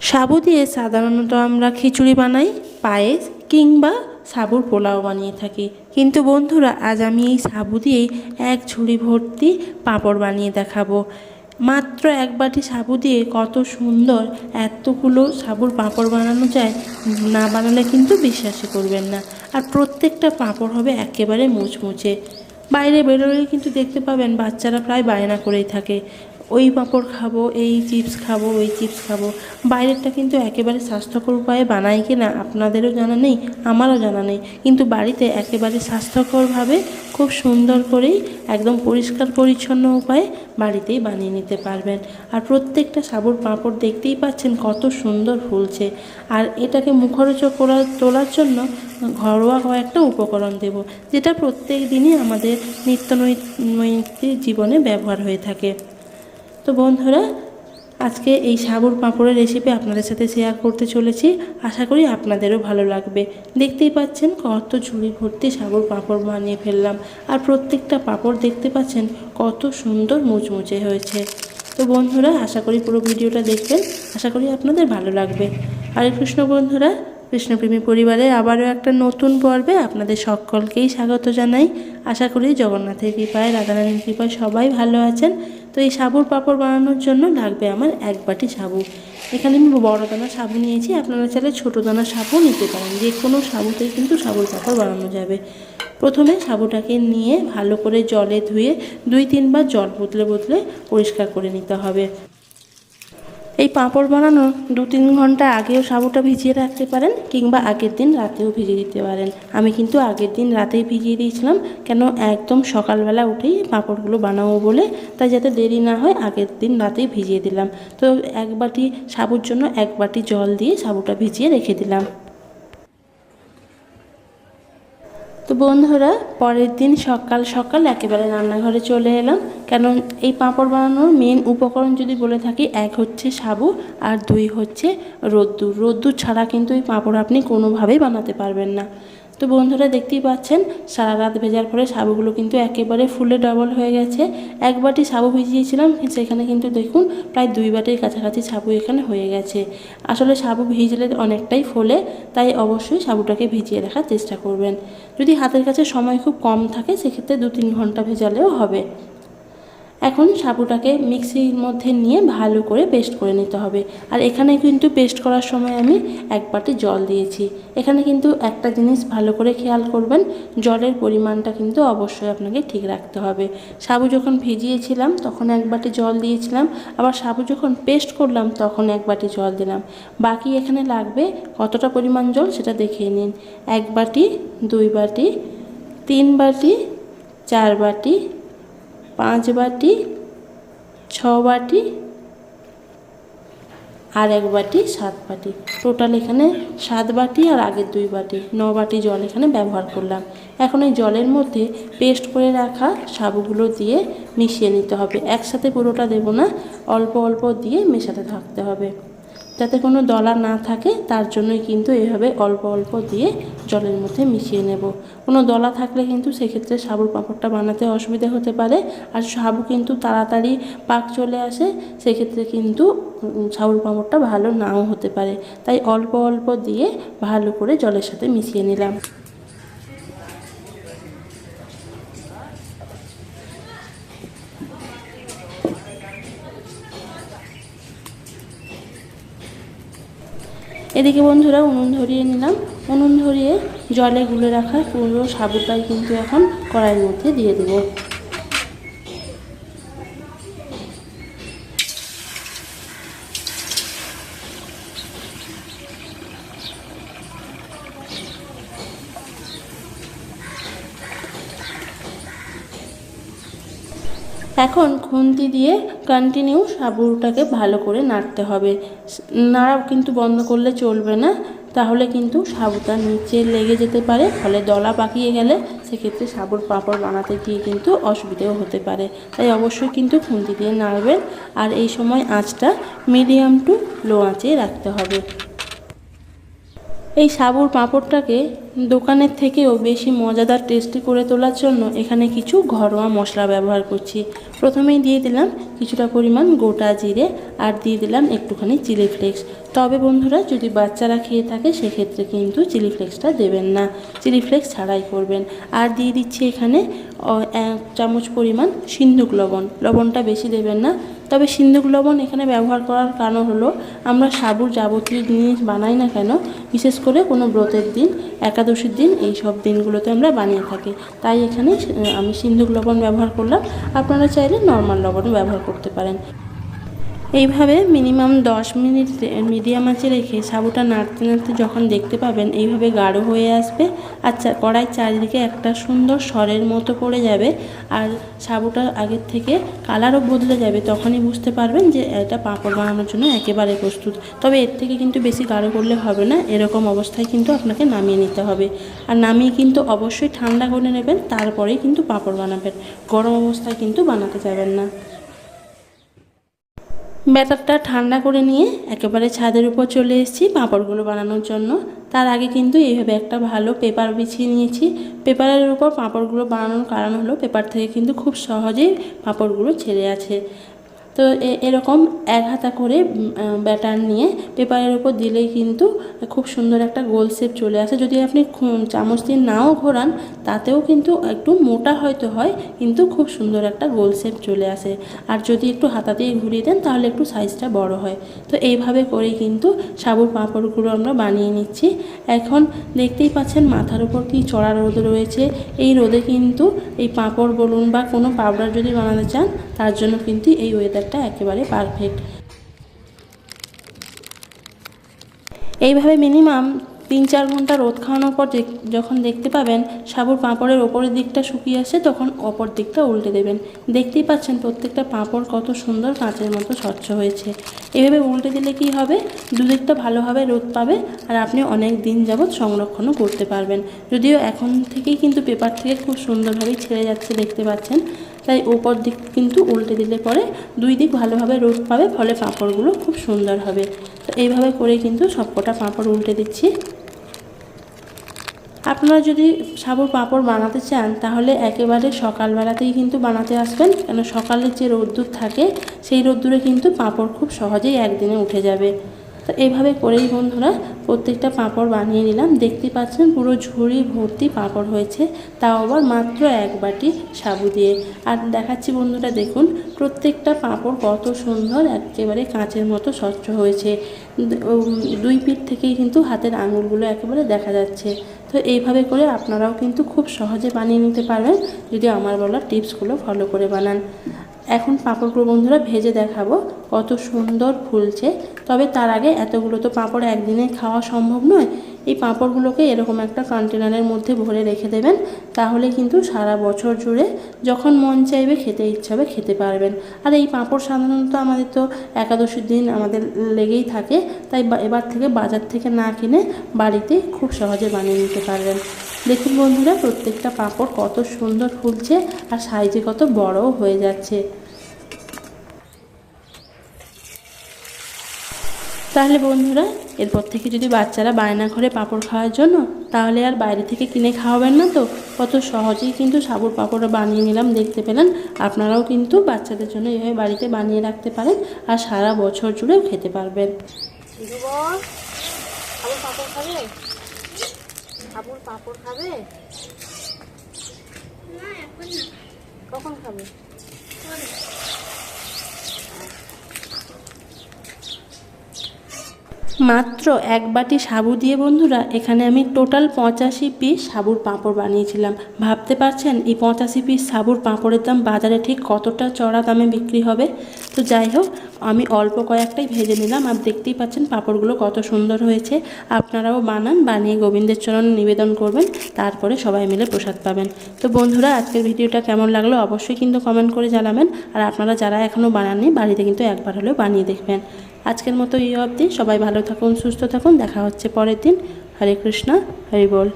সাবু দিয়ে সাধারণত আমরা খিচুড়ি বানাই, পায়েস কিংবা সাবুর পোলাও বানিয়ে থাকি। কিন্তু বন্ধুরা, আজ আমি এই সাবু দিয়েই এক ঝুড়ি ভর্তি পাঁপড় বানিয়ে দেখাবো। মাত্র এক বাটি সাবু দিয়ে কত সুন্দর এতগুলো সাবুর পাঁপড় বানানো যায়, না বানালে কিন্তু বিশ্বাসই করবেন না। আর প্রত্যেকটা পাঁপড় হবে একেবারে মুচমুচে। বাইরে বেরোলে কিন্তু দেখতে পাবেন বাচ্চারা প্রায় বায়না করেই থাকে। ওই পাঁপড় খাব, এই চিপস খাব, ওই চিপস খাব। বাইরেরটা কিন্তু একেবারে স্বাস্থ্যকর উপায়ে বানাই কি না আপনাদেরও জানা নেই, আমারও জানা নেই। কিন্তু বাড়িতে একেবারে স্বাস্থ্যকরভাবে খুব সুন্দর করেই, একদম পরিষ্কার পরিচ্ছন্ন উপায়ে বাড়িতেই বানিয়ে নিতে পারবেন। আর প্রত্যেকটা সাবুর পাঁপড় দেখতেই পাচ্ছেন কত সুন্দর ফুলছে। আর এটাকে মুখরোচক করা তোলার জন্য ঘরোয়া কয়েকটা উপকরণ দেব, যেটা প্রত্যেক দিনই আমাদের নিত্য জীবনে ব্যবহার হয়ে থাকে। তো বন্ধুরা, আজকে এই সাবুর পাঁপড়ের রেসিপি আপনাদের সাথে শেয়ার করতে চলেছি। আশা করি আপনাদেরও ভালো লাগবে। দেখতেই পাচ্ছেন কত ঝুড়ি ভর্তি সাবুর পাঁপড় বানিয়ে ফেললাম। আর প্রত্যেকটা পাঁপড় দেখতে পাচ্ছেন কত সুন্দর মুচমুচে হয়েছে। তো বন্ধুরা, আশা করি পুরো ভিডিওটা দেখবেন। আশা করি আপনাদের ভালো লাগবে। হরে কৃষ্ণ বন্ধুরা, কৃষ্ণপ্রেমী পরিবারের আবারও একটা নতুন পর্বে আপনাদের সকলকেই স্বাগত জানাই। আশা করি জগন্নাথের কৃপায়, রাধারানীর কৃপায় সবাই ভালো আছেন। তো এই সাবুর পাপড় বানানোর জন্য লাগবে আমার এক বাটি সাবু। এখানে আমি বড় দানা সাবু নিয়েছি, আপনারা চাইলে ছোটো দানা সাবু নিতে পারেন। যে কোনো সাবুতে কিন্তু সাবুর পাপড় বানানো যাবে। প্রথমে সাবুটাকে নিয়ে ভালো করে জলে ধুয়ে দুই তিনবার জল বদলে বদলে পরিষ্কার করে নিতে হবে। এই পাঁপড় বানানো দু তিন ঘণ্টা আগেও সাবুটা ভিজিয়ে রাখতে পারেন কিংবা আগের দিন রাতেও ভিজিয়ে দিতে পারেন। আমি কিন্তু আগের দিন রাতেই ভিজিয়ে দিয়েছিলাম, কেন একদম সকালবেলা উঠেই পাঁপড়গুলো বানাবো বলে, তাই যাতে দেরি না হয় আগের দিন রাতেই ভিজিয়ে দিলাম। তো এক বাটি সাবুর জন্য এক বাটি জল দিয়ে সাবুটা ভিজিয়ে রেখে দিলাম তো বন্ধুরা, পরের দিন সকাল সকাল একেবারে রান্নাঘরে চলে এলাম। কেন এই পাঁপড় বানানোর মেন উপকরণ যদি বলে থাকি, এক হচ্ছে সাবু আর দুই হচ্ছে রোদ্দুর। রোদ্দুর ছাড়া কিন্তু এই পাঁপড় আপনি কোনোভাবেই বানাতে পারবেন না। তো বন্ধুরা দেখতেই পাচ্ছেন, সারা রাত ভেজার পরে সাবুগুলো কিন্তু একেবারে ফুলে ডবল হয়ে গেছে। এক বাটি সাবু ভিজিয়েছিলাম, সেখানে কিন্তু দেখুন প্রায় দুই বাটির কাছাকাছি সাবু এখানে হয়ে গেছে। আসলে সাবু ভিজলে অনেকটাই ফোলে তাই অবশ্যই সাবুটাকে ভিজিয়ে রাখার চেষ্টা করবেন। যদি হাতের কাছে সময় খুব কম থাকে, সেক্ষেত্রে দু তিন ঘণ্টা ভেজালেও হবে। এখন সাবুটাকে মিক্সির মধ্যে নিয়ে ভালো করে পেস্ট করে নিতে হবে। আর এখানে কিন্তু পেস্ট করার সময় আমি এক বাটি জল দিয়েছি। এখানে কিন্তু একটা জিনিস ভালো করে খেয়াল করবেন, জলের পরিমাণটা কিন্তু অবশ্যই আপনাকে ঠিক রাখতে হবে। সাবু যখন ভিজিয়েছিলাম, তখন এক বাটি জল দিয়েছিলাম। আবার সাবু যখন পেস্ট করলাম, তখন এক বাটি জল দিলাম। বাকি এখানে লাগবে কতটা পরিমাণ জল সেটা দেখিয়ে নিন। এক বাটি, দুই বাটি, তিন বাটি, চার বাটি পাঁচ বাটি ছ বাটি আর এক বাটি সাত বাটি টোটাল এখানে সাত বাটি আর আগের দুই বাটি ন বাটি জল এখানে ব্যবহার করলাম। এখন এই জলের মধ্যে পেস্ট করে রাখা সাবুগুলো দিয়ে মিশিয়ে নিতে হবে। একসাথে পুরোটা দেবো না, অল্প অল্প দিয়ে মেশাতে থাকতে হবে। যাতে কোনো দলা না থাকে, তার জন্যই কিন্তু এভাবে অল্প অল্প দিয়ে জলের মধ্যে মিশিয়ে নেব। কোনো দলা থাকলে কিন্তু সেক্ষেত্রে সাবুর পাঁপড়টা বানাতে অসুবিধা হতে পারে। আর সাবু কিন্তু তাড়াতাড়ি পাক চলে আসে, সেক্ষেত্রে কিন্তু সাবুর পাঁপড়টা ভালো নাও হতে পারে। তাই অল্প অল্প দিয়ে ভালো করে জলের সাথে মিশিয়ে নিলাম। এদিকে বন্ধুরা উনুন ধরিয়ে নিলাম। উনুন ধরিয়ে জলে গুলে রাখা পুরো সাবুটাই কিন্তু এখন কড়াইয়ের মধ্যে দিয়ে দেবো। এখন খুন্তি দিয়ে কন্টিনিউ সাবুটাকে ভালো করে নাড়তে হবে। নাড়া কিন্তু বন্ধ করলে চলবে না, তাহলে কিন্তু সাবুটা নিচে লেগে যেতে পারে, ফলে দলা পাকিয়ে গেলে সেক্ষেত্রে সাবুর পাঁপড় বানাতে গিয়ে কিন্তু অসুবিধেও হতে পারে। তাই অবশ্যই কিন্তু খুন্তি দিয়ে নাড়বেন, আর এই সময় আঁচটা মিডিয়াম টু লো আঁচে রাখতে হবে। এই সাবুর পাঁপড়টাকে দোকানের থেকেও বেশি মজাদার টেস্টি করে তোলার জন্য এখানে কিছু ঘরোয়া মশলা ব্যবহার করছি। প্রথমেই দিয়ে দিলাম কিছুটা পরিমাণ গোটা জিরে আর দিয়ে দিলাম একটুখানি চিলি ফ্লেক্স। তবে বন্ধুরা, যদি বাচ্চারা খেয়ে থাকে, সেক্ষেত্রে কিন্তু চিলি ফ্লেক্সটা দেবেন না। চিলি ফ্লেক্স ছাড়াই করবেন। আর দিয়ে দিচ্ছি এখানে এক চামচ পরিমাণ সিন্ধুক লবণ। লবণটা বেশি দেবেন না। তবে সিন্ধুক লবণ এখানে ব্যবহার করার কারণ হলো, আমরা সাবুর যাবতীয় জিনিস বানাই না কেন? বিশেষ করে কোনো ব্রতের দিন, একাদশীর দিন, এই সব দিনগুলোতে আমরা বানিয়ে থাকি। তাই এখানে আমি সিন্ধুক লবণ ব্যবহার করলাম। আপনারা চাইলে নর্মাল লবণ ব্যবহার করতে পারেন। এইভাবে মিনিমাম দশ মিনিট মিডিয়াম আঁচে রেখে সাবুটা নাড়তে নাড়তে যখন দেখতে পাবেন এইভাবে গাঢ় হয়ে আসবে। আচ্ছা কড়াই চারিদিকে একটা সুন্দর স্বরের মতো পড়ে যাবে। আর সাবুটা আগের থেকে কালারও বদলে যাবে। তখনই বুঝতে পারবেন যে এটা পাঁপড় বানানোর জন্য একেবারে প্রস্তুত। তবে এর থেকে কিন্তু বেশি গাঢ় করলে হবে না। এরকম অবস্থায় কিন্তু আপনাকে নামিয়ে নিতে হবে। আর নামিয়ে কিন্তু অবশ্যই ঠান্ডা করে নেবেন। তারপরেই কিন্তু পাঁপড় বানাবেন। গরম অবস্থায় কিন্তু বানাতে যাবেন না। ব্যাটারটা ঠান্ডা করে নিয়ে একেবারে ছাদের উপর চলে এসেছি পাঁপড়গুলো বানানোর জন্য। তার আগে কিন্তু এইভাবে একটা ভালো পেপার বিছিয়ে নিয়েছি। পেপারের উপর পাঁপড়গুলো বানানোর কারণ হলো পেপার থেকে কিন্তু খুব সহজেই পাঁপড়গুলো ছেড়ে আছে। তো এরকম এক হাতা করে ব্যাটার নিয়ে পেপারের উপর দিলেই কিন্তু খুব সুন্দর একটা গোল শেপ চলে আসে। যদি আপনি চামচ দিয়ে নাও ঘোরান, তাতেও কিন্তু একটু মোটা হয়তো হয়, কিন্তু খুব সুন্দর একটা গোল শেপ চলে আসে। আর যদি একটু হাতা দিয়ে ঘুরিয়ে দেন, তাহলে একটু সাইজটা বড় হয়। তো এইভাবে করেই কিন্তু সাবুর পাঁপড়গুলো আমরা বানিয়ে নিচ্ছি। এখন দেখতেই পাচ্ছেন মাথার উপর কি চড়া রোদ রয়েছে। এই রোদে কিন্তু এই পাঁপড় বলুন বা কোনো পাউডার যদি বানাতে চান, তার জন্য কিন্তু এই ওয়েদারটা একেবারে পারফেক্ট এইভাবে মিনিমাম তিন চার ঘণ্টা রোদ খাওয়ানোর পর যখন দেখতে পাবেন সাবুর পাঁপড়ের ওপরের দিকটা শুকিয়ে আসে, তখন অপর দিকটা উল্টে দেবেন। দেখতেই পাচ্ছেন প্রত্যেকটা পাঁপড় কত সুন্দর কাঁচের মতো স্বচ্ছ হয়েছে। এভাবে উল্টে দিলে কি হবে? দুদিকটা ভালোভাবে রোদ পাবে আর আপনি অনেক দিন যাবৎ সংরক্ষণও করতে পারবেন। যদিও এখন থেকেই কিন্তু পেপার থেকে খুব সুন্দরভাবেই ছেড়ে যাচ্ছে দেখতে পাচ্ছেন। তাই ওপর দিক কিন্তু উল্টে দিলে পরে দুই দিক ভালোভাবে রোদ পাবে, ফলে পাঁপড়গুলো খুব সুন্দর হবে। তো এইভাবে করে কিন্তু সবকটা পাঁপড় উল্টে দিচ্ছি। আপনারা যদি সাবুর পাঁপড় বানাতে চান, তাহলে একেবারে সকালবেলাতেই কিন্তু বানাতে আসবেন। কেন সকালের যে রোদ্দুর থাকে, সেই রোদ্দুরে কিন্তু পাঁপড় খুব সহজেই একদিনে উঠে যাবে। তো এইভাবে করেই বন্ধুরা প্রত্যেকটা পাঁপড় বানিয়ে নিলাম। দেখতে পাচ্ছেন পুরো ঝুড়ি ভর্তি পাঁপড় হয়েছে। তাও আবার মাত্র এক বাটি সাবু দিয়ে। আর দেখাচ্ছি বন্ধুরা, দেখুন প্রত্যেকটা পাঁপড় কত সুন্দর, একেবারে কাঁচের মতো স্বচ্ছ হয়েছে। দুই পিঠ থেকেই কিন্তু হাতের আঙুলগুলো একেবারে দেখা যাচ্ছে। তো এইভাবে করে আপনারাও কিন্তু খুব সহজে বানিয়ে নিতে পারবেন যদি আমার বলা টিপসগুলো ফলো করে বানান। এখন পাঁপড়গুলো বন্ধুরা ভেজে দেখাবো কত সুন্দর ফুলছে। তবে তার আগে এতগুলো তো পাঁপড় একদিনে খাওয়া সম্ভব নয়। এই পাঁপড়গুলোকে এরকম একটা কন্টেনারের মধ্যে ভরে রেখে দেবেন। তাহলে কিন্তু সারা বছর জুড়ে যখন মন চাইবে খেতে ইচ্ছা হবে খেতে পারবেন। আর এই পাঁপড় সাধারণত আমাদের তো একাদশীর দিন আমাদের লেগেই থাকে। তাই এবার থেকে বাজার থেকে না কিনে বাড়িতে খুব সহজে বানিয়ে নিতে পারবেন। দেখুন বন্ধুরা, প্রত্যেকটা পাঁপড় কত সুন্দর ফুলছে আর সাইজে কত বড়ও হয়ে যাচ্ছে। তাহলে বন্ধুরা এরপর থেকে যদি বাচ্চারা বায়না করে পাঁপড় খাওয়ার জন্য তাহলে আর বাইরে থেকে কিনে খাওয়াবেন না তো। কত সহজেই কিন্তু সাবুর পাঁপড় বানিয়ে নিলাম দেখতে পেলেন। আপনারাও কিন্তু বাচ্চাদের জন্য এভাবে বাড়িতে বানিয়ে রাখতে পারেন আর সারা বছর জুড়েও খেতে পারবেন। সাবুর পাঁপড় সাবুর পাঁপড় খাবে? কখন খাবে? মাত্র এক বাটি সাবু দিয়ে বন্ধুরা, এখানে আমি টোটাল পঁচাশি পিস সাবুর পাঁপড় বানিয়েছিলাম। ভাবতে পারছেন এই পঁচাশি পিস সাবুর পাঁপড়ের দাম বাজারে ঠিক কতটা চড়া দামে বিক্রি হবে? তো যাই হোক, আমি অল্প কয়েকটাই ভেজে নিলাম আর দেখতেই পাচ্ছেন পাঁপড়গুলো কত সুন্দর হয়েছে। আপনারাও বানান, বানিয়ে গোবিন্দের চরণ নিবেদন করবেন, তারপরে সবাই মিলে প্রসাদ পাবেন। তো বন্ধুরা, আজকের ভিডিওটা কেমন লাগল অবশ্যই কিন্তু কমেন্ট করে জানাবেন। আর আপনারা যারা এখনও বানাননি, বাড়িতে কিন্তু একবার হলেও বানিয়ে দেখবেন। আজকের মতো এই অবধি। সবাই ভালো থাকুন, সুস্থ থাকুন। দেখা হচ্ছে পরের দিন। হরে কৃষ্ণ, হরি বল।